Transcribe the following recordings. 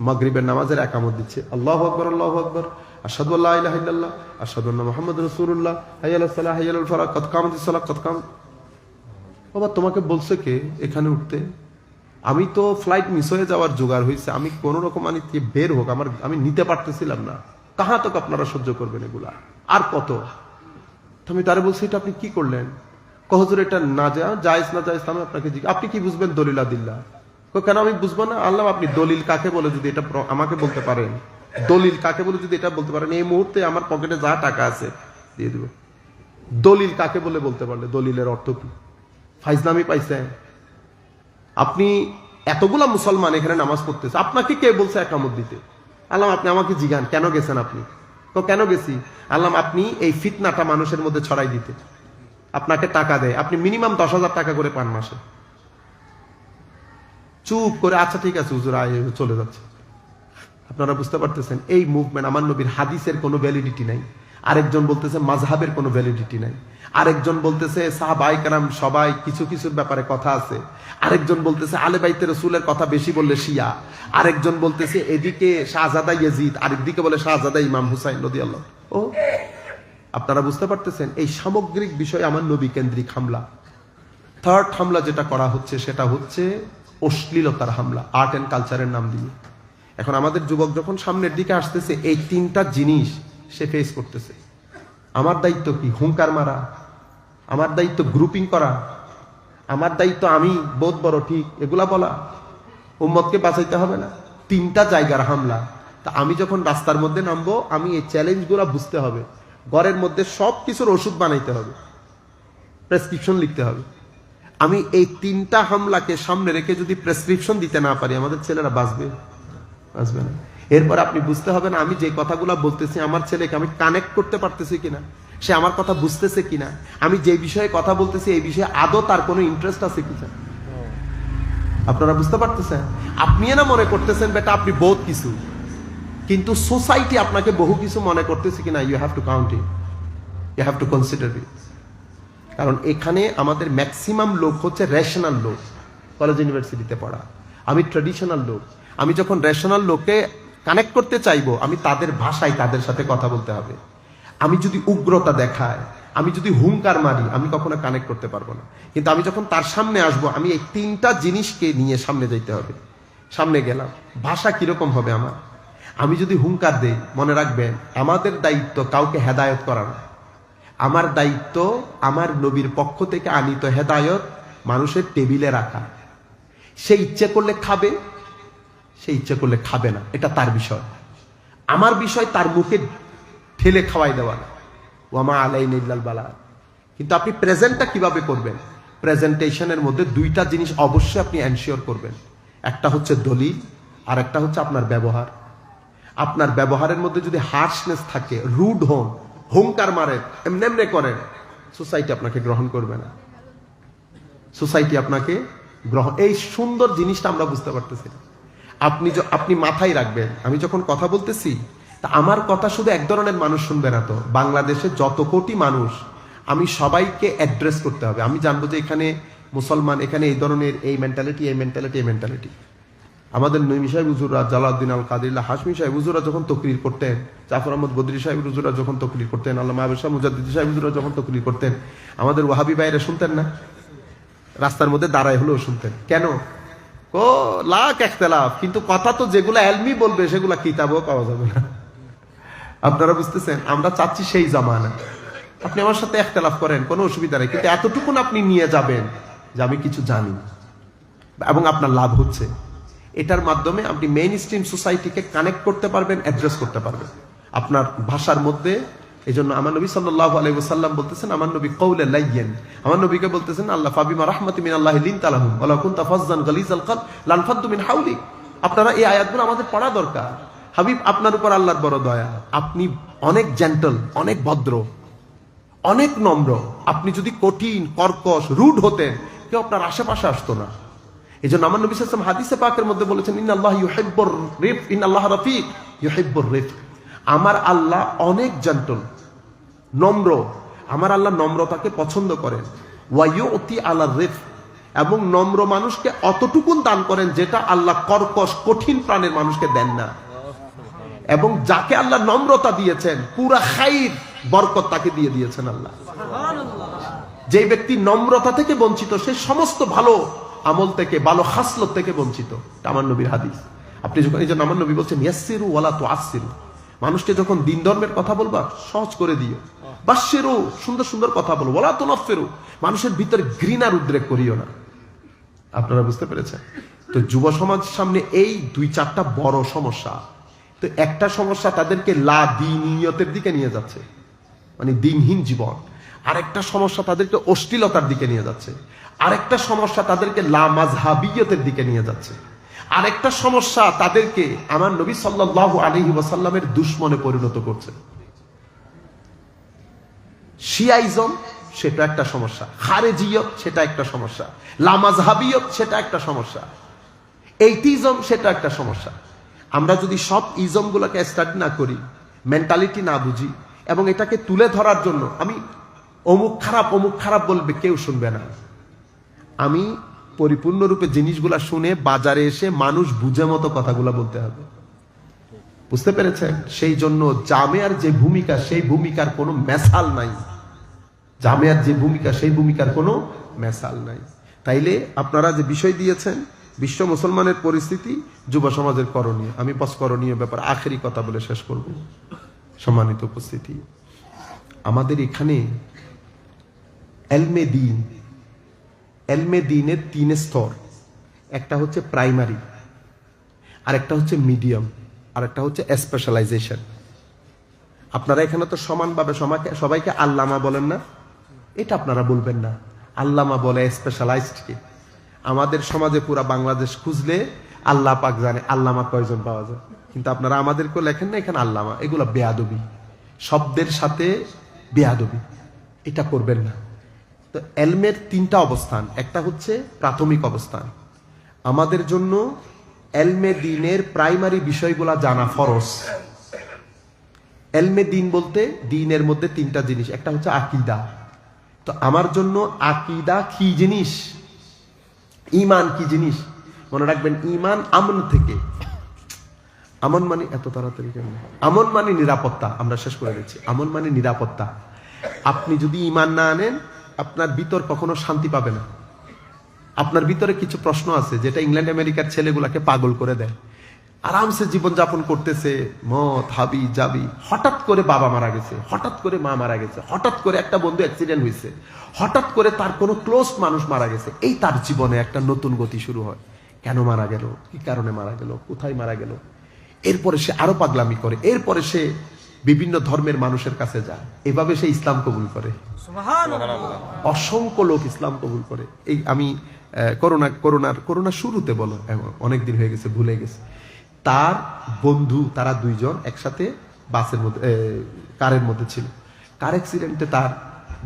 মাগরিবের নামাজের একামত দিচ্ছে। আল্লাহ আকবর আল্লাহ আকবর। আসাদু আল্লাহ ইলাহা ইল্লাল্লাহ আসাদু আন্না মুহাম্মদ রাসূলুল্লাহ। হাইয়াল হাইয়াল কাম। বাবা, তোমাকে বলছে কে এখানে উঠতে? আমি তো ফ্লাইট মিস হয়ে যাওয়ার জোগাড় হয়েছে। আমি কোন রকম আমি বের হোক, আমার, আমি নিতে পারতেছিলাম না। কাহা তক আপনারা সহ্য করবেন এগুলা? আর কত? তো আমি তারে বলছি, এটা আপনি কি করলেন? কহজুর এটা না যা জায়েজ না জায়েজ আমি আপনাকে আপনি কি বুঝবেন? দলিলা দিল্লা কেন আমি বুঝব না? আল্লাহ আপনি দলিল কাকে বলে যদি এটা আমাকে বলতে পারেন? দলিল কাকে বলে যদি এটা বলতে পারেন? এই মুহূর্তে আমার পকেটে যা টাকা আছে, দিয়ে দিব। দলিল কাকে বলে বলতে পারলে? দলিলের অর্থ কি? ফাইজলামি পাইছেন? আপনি এতগুলা মুসলমান এখানে নামাজ পড়তেছে। আপনাকে কে বলছে একামত দিতে? আল্লাহ, আপনি আমাকে জিগান, কেন গেছেন আপনি? তো কেন গেছি? আল্লাহ, আপনি এই ফিতনাটা মানুষের মধ্যে ছড়াই দিতে। আপনাকে টাকা দেয়। আপনি মিনিমাম দশ হাজার টাকা করে পান মাসে। চুপ করে আচ্ছা ঠিক আছে, হুজুর, আয়, চলে যাচ্ছে। আপনারা বুঝতে পারতেছেন, এই মুভমেন্ট আমার নবীর হাদিসের কোনো ভ্যালিডিটি নাই। আরেকজন বলতেছে মাঝহাবের কোনো ভ্যালিডিটি নাই। আরেকজন বলতেছে সাহাবাই কারাম সবাই কিছু কিছুর ব্যাপারে কথা আছে। আরেকজন বলতেছে, আলে বাইতে রসুলের কথা বেশি বললে শিয়া। আরেকজন বলতেছে, এদিকে শাহজাদা ইয়াজিদ, আরেকদিকে বলে শাহজাদা ইমাম হুসাইন নদী আল্লাহ ও, আপনারা বুঝতে পারতেছেন, এই সামগ্রিক বিষয় আমার নবী কেন্দ্রিক হামলা। থার্ড হামলা যেটা করা হচ্ছে, সেটা হচ্ছে অশ্লীলতার হামলা আর্ট অ্যান্ড কালচারের নাম দিয়ে। এখন আমাদের যুবক যখন সামনের দিকে আসতেছে, এই তিনটা জিনিস সে ফেস করতেছে। আমার দায়িত্ব কি? হুঙ্কার মারা। আমার দায়িত্ব গ্রুপিং করা। আমার দায়িত্ব আমি, বোধ বড় ঠিক, এগুলা বলা। উম্মতকে বাঁচাইতে হবে না। তিনটা জায়গার হামলা। তা আমি যখন রাস্তার মধ্যে নামবো, আমি এই চ্যালেঞ্জগুলো বুঝতে হবে। ঘরের মধ্যে সব কিছুর ওষুধ বানাইতে হবে। প্রেসক্রিপশন লিখতে হবে। আমি এই তিনটা হামলাকে সামনে রেখে যদি প্রেসক্রিপশন দিতে না পারি, আমাদের ছেলেরা বাঁচবে? বাঁচবে না। এরপর আপনি বুঝতে হবে না, আমি যে কথাগুলো বলতেছি, আমার ছেলেকে আমি কানেক্ট করতে পারতেছি কিনা? সে আমার কথা বুঝতেছে কিনা? আমি যে বিষয়ে কথা বলতেছি, এই বিষয়ে আদৌ তার কোনো ইন্টারেস্ট আছে কিনা? আপনারা বুঝতে পারতেছেন? আপনি না মনে করতেছেন, বেটা, আপনি বহুত কিছু। কিন্তু সোসাইটি আপনাকে বহু কিছু মনে করতেছে কিনা you have to count you have to consider it কারণ এখানে আমাদের ম্যাক্সিমাম লোক হচ্ছে রেশনাল লোক কলেজ ইউনিভার্সিটিতে পড়া। আমি ট্রেডিশনাল লোক। আমি যখন রেশনাল লোককে কানেক্ট করতে চাইব, আমি তাদের ভাষায় তাদের সাথে কথা বলতে হবে। আমি যদি উগ্রতা দেখায় আমি যদি হুঙ্কার মারি, আমি কখনো কানেক্ট করতে পারব না। কিন্তু আমি যখন তার সামনে আসব, আমি এই তিনটা জিনিসকে নিয়ে সামনে যাইতে হবে। সামনে গেলাম। ভাষা কীরকম হবে আমার? আমি যদি হুঙ্কার দেই, মনে রাখবেন, আমাদের দায়িত্ব কাউকে হেদায়ত করা না। আমার দায়িত্ব আমার নবীর পক্ষ থেকে আনিত হেদায়ত মানুষের টেবিলে রাখা। সে ইচ্ছে করলে খাবে, সে ইচ্ছে করলে খাবে না। এটা তার বিষয়। আমার বিষয় তার মুখে ঠেলে খাওয়াই দেওয়া না। ওয়ামা আলাই নিল্লাল বালা। কিন্তু আপনি প্রেজেন্টটা কীভাবে করবেন? প্রেজেন্টেশনের মধ্যে দুইটা জিনিস অবশ্যই আপনি এনশিওর করবেন। একটা হচ্ছে দলিল, আর একটা হচ্ছে আপনার ব্যবহার। আপনার ব্যবহারের মধ্যে যদি হার্শনেস থাকে রুড হন হুঙ্কার মারেন এমনি এমনি করেন সোসাইটি আপনাকে গ্রহণ করবে না। সোসাইটি আপনাকে গ্রহণ এই সুন্দর জিনিসটা আমরা বুঝতে পারতেছি আপনি আপনি মাথায় রাখবেন, আমি যখন কথা বলতেছি, তা আমার কথা শুধু এক ধরনের মানুষ শুনবে না তো। বাংলাদেশে যত কোটি মানুষ, আমি সবাইকে অ্যাড্রেস করতে হবে। আমি জানব যে এখানে মুসলমান, এখানে এই ধরনের এই মেন্টালিটি এই মেন্টালিটি এই মেন্টালিটি আমাদের নৈমি সাহেব হুজুরা জালাউদ্দিন আল কাদিল্লা হাসমি সাহেব হুজুরা যখন তকরির করতেন, জাফর আহমদ বদরি সাহেব হুজুরা যখন তকরির করতেন আল্লাহ মাহবুব শাহ মুজাদ্দিদ সাহেব হুজুরা যখন তকরির করতেন, আমাদের ওয়াহাবি ভাইরা শুনতেন না? রাস্তার মধ্যে দাঁড়ায় হলেও শুনতেন। কেন? ও লাখ একতলাফ কিন্তু কথা তো যেগুলো এলমি বলবে, সেগুলো কিতাবও পাওয়া যাবে না। আপনারা বুঝতেছেন? আমরা চাচ্ছি সেই জামানা। আপনি আমার সাথে একতলাফ করেন, কোনো অসুবিধা নেই, কিন্তু এতটুকুন আপনি নিয়ে যাবেন যে আমি কিছু জানি। এবং আপনার লাভ হচ্ছে। এটার মাধ্যমে আপনি মেইন স্ট্রিম সোসাইটিকে কানেক্ট করতে পারবেন অ্যাড্রেস করতে পারবেন। আপনার ভাষার মধ্যে এই জন্য আমার নবী সাল্লাহ আলাইসাল্লাম বলতেছেন, আমার নবী কৌলে লাইয়েন। আমার নবীকে বলতেছেন, আল্লাহ, ফাবিমা রাহমাতি মিন আল্লাহ লিন তালাহুম ওয়ালা কুনতা গালিজাল কলব, লানফাদ্দু মিন হাউলি আপনারা এই আয়াতগুলো আমাদের পড়া দরকার। হাবিব, আপনার উপর আল্লাহর বড় দয়া। আপনি অনেক জেন্টল অনেক ভদ্র, অনেক নম্র। আপনি যদি কঠিন, কর্কশ, রুড হতেন, কেউ আপনার আশেপাশে আসতো না। এই জন্য আমার নবী হাদিসে পাকের মধ্যে বলেছেন ইন আল্লাহ ইউহিব্বুর রিফ ইন আল্লাহ রফিক, ইউহিব্বুর রিফ। আমার আল্লাহ অনেক জেন্টল, নম্র। আমার আল্লাহ নম্রতাকে পছন্দ করেন। ওয়াইউতি আল্লাহ রিফ, এবং নম্র মানুষকে অতটুকুন দান করেন যেটা আল্লাহ কর্কশ, কঠিন প্রাণের মানুষকে দেন না। এবং যাকে আল্লাহ নম্রতা দিয়েছেন, পুরা খাইর বরকত তাকে দিয়ে দিয়েছেন আল্লাহ। যে ব্যক্তি নম্রতা থেকে বঞ্চিত, সে সমস্ত ভালো আমল থেকে, ভালো হাসলত থেকে বঞ্চিত। আমার নবীর হাদিস। আপনি যখন এই জন্য আমার নবী বলছেন ইয়াসিরু ওয়ালা তো আসিরু মানুষকে যখন দিন ধর্মের কথা বলবা, সহজ করে দিও। বাস্যেরও সুন্দর সুন্দর কথা বলো। ওলা তো নফেরও মানুষের ভিতরে ঘৃণার উদ্রেক করিও না। আপনারা বুঝতে পেরেছেন? তো যুব সমাজ সামনে এই দুই চারটা বড় সমস্যা। তো একটা সমস্যা তাদেরকে লা দিনীয়তের দিকে নিয়ে যাচ্ছে। মানে দিনহীন জীবন। আরেকটা সমস্যা তাদেরকে অশ্লীলতার দিকে নিয়ে যাচ্ছে। আরেকটা সমস্যা তাদেরকে লা মাজহাবিয়তের দিকে নিয়ে যাচ্ছে। আরেকটা সমস্যা তাদেরকে আমার নবী সাল্লাল্লাহু আলাইহি ওয়াসাল্লামের দুশ্মনে পরিণত করছে। শিয়াইজম, সেটা একটা সমস্যা। খারেজিয়ত, সেটা একটা সমস্যা। লামাজহাবিয়ত সেটা একটা সমস্যা। এইটিজম সেটা একটা সমস্যা। আমরা যদি সব ইজমগুলোকে স্টাডি না করি মেন্টালিটি না বুঝি, এবং এটাকে তুলে ধরার জন্য আমি অমুক খারাপ অমুক খারাপ বলবে, কেউ শুনবে না। আমি পরিপূর্ণরূপে জিনিসগুলা শুনে বাজারে এসে মানুষ বুঝে মতো কথাগুলো বলতে হবে। বুঝতে পেরেছেন? সেই জন্য জামেয়ার যে ভূমিকা, সেই ভূমিকার কোনো মেসাল নাই। জামেয়ার যে ভূমিকা, সেই ভূমিকার কোনো মেসাল নাই। তাইলে আপনারা যে বিষয় দিয়েছেন, বিশ্ব মুসলমানের পরিস্থিতি, যুব সমাজের করণীয়। আমি বস করণীয় ব্যাপার, আখেরি কথা বলে শেষ করব। সম্মানিত উপস্থিতি। আমাদের এখানে এলমে দিন এলমে দিনের তিন স্তর। একটা হচ্ছে প্রাইমারি আর একটা হচ্ছে মিডিয়াম আর একটা হচ্ছে স্পেশালাইজেশন আপনারা এখানে তো সমানভাবে সমাকে, সবাইকে আল্লামা বলেন না? এটা আপনারা বলবেন না। আল্লামা বলে স্পেশালাইজডকে আমাদের সমাজে পুরা বাংলাদেশ খুঁজলে আল্লাহ পাক জানে আল্লামা কয়জন পাওয়া যায়। কিন্তু আপনারা আমাদেরকেও লেখেন না এখানে আল্লামা। এগুলো বেয়াদবি। শব্দের সাথে বেয়াদবি। এটা করবেন না। তো এলমের তিনটা অবস্থান। একটা হচ্ছে প্রাথমিক অবস্থান। আমাদের জন্য এলমে দিনের প্রাইমারি বিষয়গুলা জানা ফরজ। এলমে দিন বলতে দিনের মধ্যে তিনটা জিনিস। একটা হচ্ছে আকিদা। তো আমার জন্য আকিদা কি জিনিস? ইমান কি জিনিস? মনে রাখবেন ইমান আমন থেকে। আমন মানে এত তাড়াতাড়ি কেন? আমন মানে নিরাপত্তা। আমরা শেষ করে দিচ্ছি। আমন মানে নিরাপত্তা। আপনি যদি ইমান না আনেন আপনার ভিতর কখনো শান্তি পাবে না। আপনার ভিতরে কিছু প্রশ্ন আছে, যেটা ইংল্যান্ড আমেরিকার ছেলেগুলাকে পাগল করে দেয়। আরামসে জীবন যাপন করতেছে, মদ, হাবি যাবি হঠাৎ করে বাবা মারা গেছে, হঠাৎ করে মা মারা গেছে, হঠাৎ করে একটা বন্ধু অ্যাক্সিডেন্ট হয়েছে, হঠাৎ করে তার কোনো ক্লোজ মানুষ মারা গেছে। এই তার জীবনে একটা নতুন গতি শুরু হয়। কেন মারা গেল? কি কারণে মারা গেল? কোথায় মারা গেল? এরপরে সে আরও পাগলামি করে। এরপরে সে বিভিন্ন ধর্মের মানুষের কাছে যায়। এভাবে সে ইসলাম কবুল করে। অসংখ্য লোক ইসলাম কবুল করে। এই আমি করোনা করোনার করোনা শুরুতে বলো অনেক দিন হয়ে গেছে ভুলে গেছে। তার বন্ধু তারা দুইজন একসাথে বাসের মধ্যে কারের মধ্যে ছিল। কার অ্যাক্সিডেন্টে তার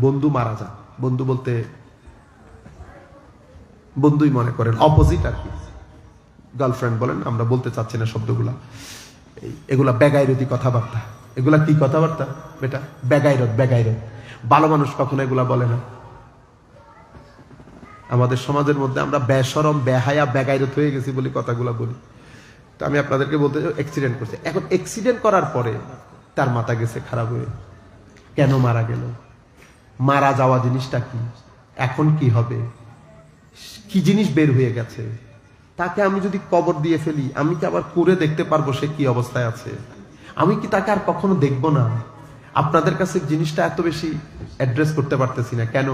বন্ধু মারা যান বন্ধু বলতে বন্ধুই মনে করেন অপোজিট আর কি। গার্লফ্রেন্ড বলেন আমরা বলতে চাচ্ছি না শব্দগুলা। এগুলা বেগাইরতি কথাবার্তা। এগুলা কি কথাবার্তা? বেটা, বেগাইরত বেগাইরত। ভালো মানুষ কখনো এগুলা বলে না। আমাদের সমাজের মধ্যে আমরা বেসরম, বেহায়া, বেগাইরত হয়ে গেছি বলে কথাগুলা বলি। তো আমি আপনাদেরকে বলতে অ্যাক্সিডেন্ট করছে। এখন অ্যাক্সিডেন্ট করার পরে তার মাথা গেছে খারাপ হয়ে। কেন মারা গেল? মারা যাওয়া জিনিসটা কি? এখন কি হবে? কি জিনিস বের হয়ে গেছে? তাকে আমি যদি কবর দিয়ে ফেলি, আমি কি আবার করে দেখতে পারব সে কি অবস্থায় আছে? আমি কি তাকে আর কখনো দেখব না? আপনাদের কাছে জিনিসটা এত বেশি অ্যাড্রেস করতে পারতেছি না। কেন?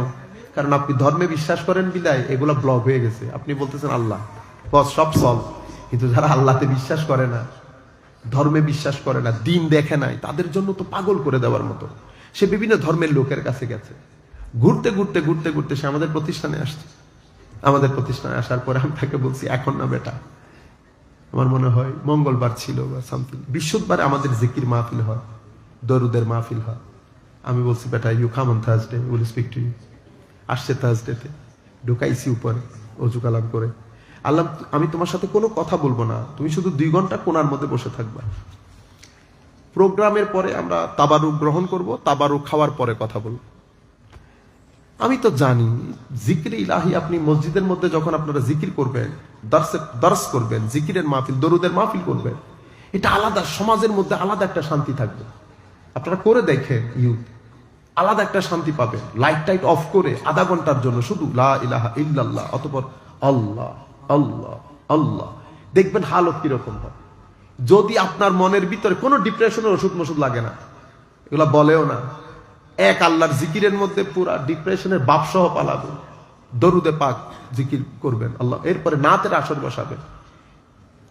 কারণ আপনি ধর্মে বিশ্বাস করেন বিদায়, এগুলো ব্লক হয়ে গেছে। আপনি বলতেছেন আল্লাহ। বস, সব সলভ কিন্তু যারা আল্লাহতে বিশ্বাস করে না, ধর্মে বিশ্বাস করে না, দিন দেখে নাই, তাদের জন্য তো পাগল করে দেওয়ার মতো। সে বিভিন্ন ধর্মের লোকের কাছে গেছে। ঘুরতে ঘুরতে ঘুরতে ঘুরতে সে আমাদের প্রতিষ্ঠানে আসছে। আমাদের প্রতিষ্ঠানে আসার পরে আমি তাকে বলছি, এখন না বেটা আমার মনে হয় মঙ্গলবার ছিল বা সামথিং বৃহস্পতিবারে আমাদের জিকির মাহফিল হয়, দরুদের মাহফিল হয়। আমি বলছি, বেটা you come on Thursday will speak to you আসছে থার্সডেতে ঢুকাইছি উপরে, অজু কালাম করে। আল্লাহ, আমি তোমার সাথে কোনো কথা বলব না, তুমি শুধু দুই ঘণ্টা কোনার মধ্যে বসে থাকবা। প্রোগ্রামের পরে আমরা তাবারুক গ্রহণ করব, তাবারুক খাওয়ার পরে কথা বলব। আমি তো জানি, জিকির ইলাহি আপনি মসজিদের মধ্যে যখন আপনারা জিকির করবেন দর্শে করবেন, জিকিরের মাহফিল, দরুদের মাহফিল করবেন, এটা আলাদা, সমাজের মধ্যে আলাদা একটা শান্তি থাকবে। আপনারা করে দেখেন ইউথ আলাদা একটা শান্তি পাবেন। লাইট টাইট অফ করে আধা ঘণ্টার জন্য শুধু লা ইলাহা ইল্লাল্লাহ, অতপর আল্লাহ আল্লাহ আল্লাহ। দেখবেন হালত কীরকম হয়। যদি আপনার মনের ভিতরে কোনো ডিপ্রেশনের ওষুধ মশুদ লাগে না, এগুলা বলেও না। এক আল্লাহর জিকিরের মধ্যে পুরা ডিপ্রেশনের বাপসহ পালাবেন দরুদে পাক জিকির করবেন আল্লাহ, এরপরে নাতের আসর বসাবেন।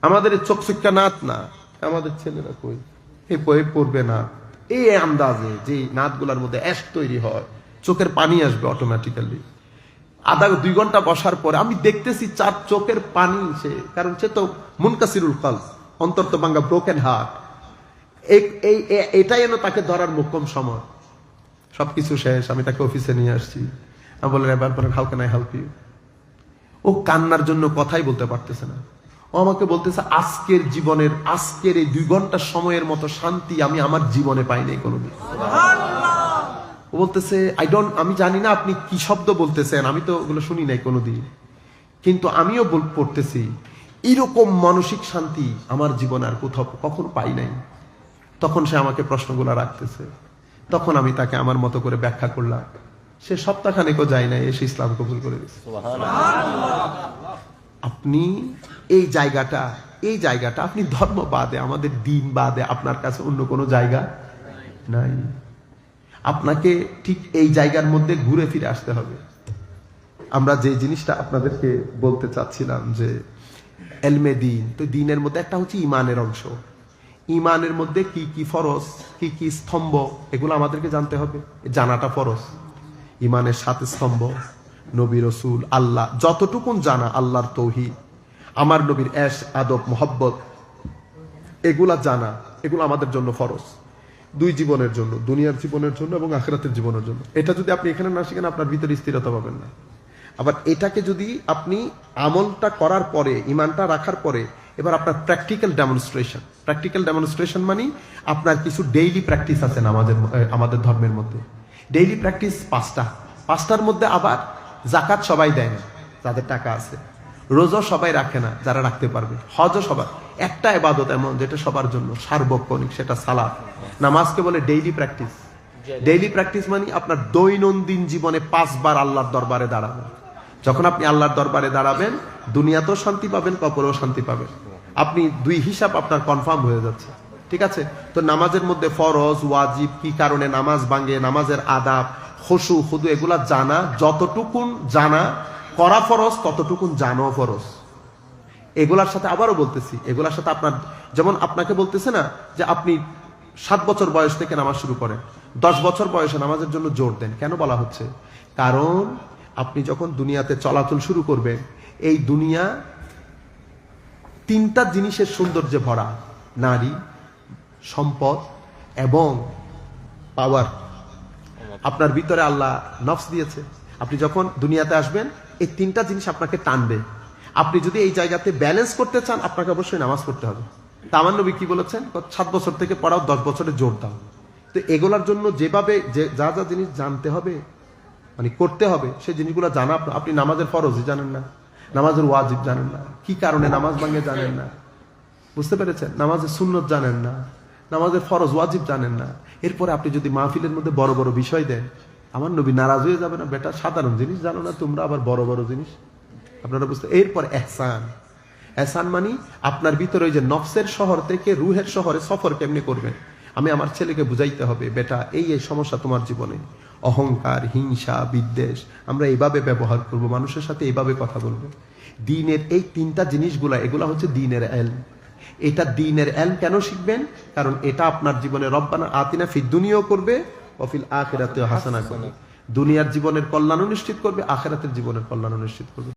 আমাদের চোখ শিক্ষা নাত না, আমাদের ছেলেরা কই? এই বই পড়বে না। এই আন্দাজে যে নাতগুলার মধ্যে অ্যাশ তৈরি হয়, চোখের পানি আসবে অটোমেটিক্যালি আধা দুই ঘণ্টা বসার পরে আমি দেখতেছি চার চোখের পানি সে, কারণ সে তো মুনকাসিরুল কাল অন্তর্ত বাঙ্গা ব্রোকেন হার্ট এই- এটাই যেন তাকে ধরার মোক্ষম সময়। সবকিছু শেষ আমি তাকে অফিসে নিয়ে আসছি। আমি বললেন এবার পরে how can I help you ও কান্নার জন্য কথাই বলতে পারতেছে না। ও আমাকে বলতেছে আজকের জীবনের আজকের এই দুই ঘণ্টা সময়ের মতো শান্তি আমি আমার জীবনে পাই নাই কোনোদিন। ও বলতেছে আই ডোন্ট আমি জানি না আপনি কি শব্দ বলতেছেন আমি তো ওগুলো শুনি নাই কোনোদিন। কিন্তু আমিও বল- পড়তেছি এরকম মানসিক শান্তি আমার জীবনে আর কোথাও কখনো পাই নাই। তখন সে আমাকে প্রশ্নগুলো রাখতেছে। তখন আমি তাকে আমার মতো করে ব্যাখ্যা করলাম। সে সপ্তাহখানেকও যায় না এসে ইসলাম কবুল করে দিচ্ছে আপনি এই জায়গাটা এই জায়গাটা আপনি ধর্ম বাদে আমাদের দিন বাদে আপনার কাছে অন্য কোনো জায়গা নাই। আপনাকে ঠিক এই জায়গার মধ্যে ঘুরে ফিরে আসতে হবে। আমরা যে জিনিসটা আপনাদেরকে বলতে চাচ্ছিলাম যে এলমে দিন তো দিনের মধ্যে একটা হচ্ছে ইমানের অংশ। ইমানের মধ্যে কি কি ফরজ, কি কি স্তম্ভ, এগুলো আমাদেরকে জানতে হবে। জানাটা ফরজ। ইমানের সাত স্তম্ভ, নবী রসুল, আল্লাহ, যতটুকুন জানা আল্লাহর তৌহিদ। আমার নবীর অ্যাশ আদব, মোহব্বত, এগুলা জানা, এগুলো আমাদের জন্য ফরজ। দুই জীবনের জন্য, দুনিয়ার জীবনের জন্য এবং আখরাতের জীবনের জন্য। এটা যদি আপনি এখানে না শিখেন, আপনার ভিতরে স্থিরতা পাবেন না। আবার এটাকে যদি আপনি আমলটা করার পরে, ইমানটা রাখার পরে এবার আপনার প্র্যাকটিক্যাল ডেমনস্ট্রেশন প্র্যাকটিক্যাল ডেমনস্ট্রেশন মানে আপনার কিছু ডেইলি প্র্যাকটিস আছে আমাদের আমাদের ধর্মের মধ্যে। ডেইলি প্র্যাকটিস পাঁচটা। পাঁচটার মধ্যে আবার জাকাত সবাই দেয় না যাদের টাকা আছে। রোজও সবাই রাখে না যারা রাখতে পারবে। হজও সবার। একটা এবাদত এমন যেটা সবার জন্য সার্বক্ষণিক সেটা সালাদ নামাজকে বলে ডেইলি প্র্যাকটিস ডেইলি প্র্যাকটিস মানে আপনার দৈনন্দিন জীবনে পাঁচবার আল্লাহর দরবারে দাঁড়ানো। যখন আপনি আল্লাহর দরবারে দাঁড়াবেন, দুনিয়াতেও শান্তি পাবেন কপরেও শান্তি পাবেন। আপনি দুই হিসাব আপনার কনফার্ম হয়ে যাচ্ছে। ঠিক আছে? তো নামাজের মধ্যে ফরজ, ওয়াজিব, কি কারণে নামাজ ভাঙে, নামাজের আদাব হসু হুদু এগুলা জানা, যতটুকুন জানা, করা ফরজ, ততটুকুন জানো ফরজ। এগুলার সাথে আবারও বলতেছি, এগুলার সাথে আপনার, যেমন আপনাকে বলতেছে না যে আপনি সাত বছর বয়স থেকে নামাজ শুরু করেন, দশ বছর বয়সে নামাজের জন্য জোর দেন, কেন বলা হচ্ছে? কারণ আপনি যখন দুনিয়াতে চলাচল শুরু করবেন, এই দুনিয়া তিনটা জিনিসের সৌন্দর্যে ভরা। নারী, সম্পদ এবং পাওয়ার আপনার ভিতরে আল্লাহ নফস দিয়েছে। আপনি যখন দুনিয়াতে আসবেন, এই তিনটা জিনিস আপনাকে টানবে। আপনি যদি এই জায়গাতে ব্যালেন্স করতে চান, আপনাকে অবশ্যই নামাজ পড়তে হবে। তা আমার নবী কি বলেছেন? সাত বছর থেকে পড়াও, দশ বছরে জোর দাও। তো এগুলার জন্য যেভাবে যে যা যা জিনিস জানতে হবে মানে করতে হবে, সে জিনিসগুলো জানা। আপনি নামাজের ফরজই জানেন না, নামাজের ওয়াজিব জানেন না, কি কারণে নামাজ ভাঙে জানেন না। বুঝতে পেরেছেন? নামাজের সুন্নত জানেন না, নামাজের ফরজ ওয়াজিব জানেন না। এরপরে আপনি যদি মাহফিলের মধ্যে বড় বড় বিষয় দেন, আমার নবী নারাজ হয়ে যাবে না? বেটা, সাধারণ জিনিস জানো না তোমরা, আবার বড় বড় জিনিস? আপনারা বুঝতে এরপর এহসান। এহসান মানি আপনার ভিতরে ওই যে নফসের শহর থেকে রুহের শহরে সফর কেমনি করবেন? আমি আমার ছেলেকে বুঝাইতে হবে, বেটা, এই এই সমস্যা তোমার জীবনে। অহংকার হিংসা বিদ্বেষ আমরা এভাবে ব্যবহার করব মানুষের সাথে এভাবে কথা বলব। দিনের এই তিনটা জিনিসগুলা এগুলা হচ্ছে দিনের এল এটা দিনের এল কেন শিখবেন? কারণ এটা আপনার জীবনে রব্বানা আতিনা ফিদ্দুনিও করবে অফিল আখেরাতে হাসানা করবে। দুনিয়ার জীবনের কল্যাণ নিশ্চিত করবে আখেরাতের জীবনের কল্যাণ নিশ্চিত করবে।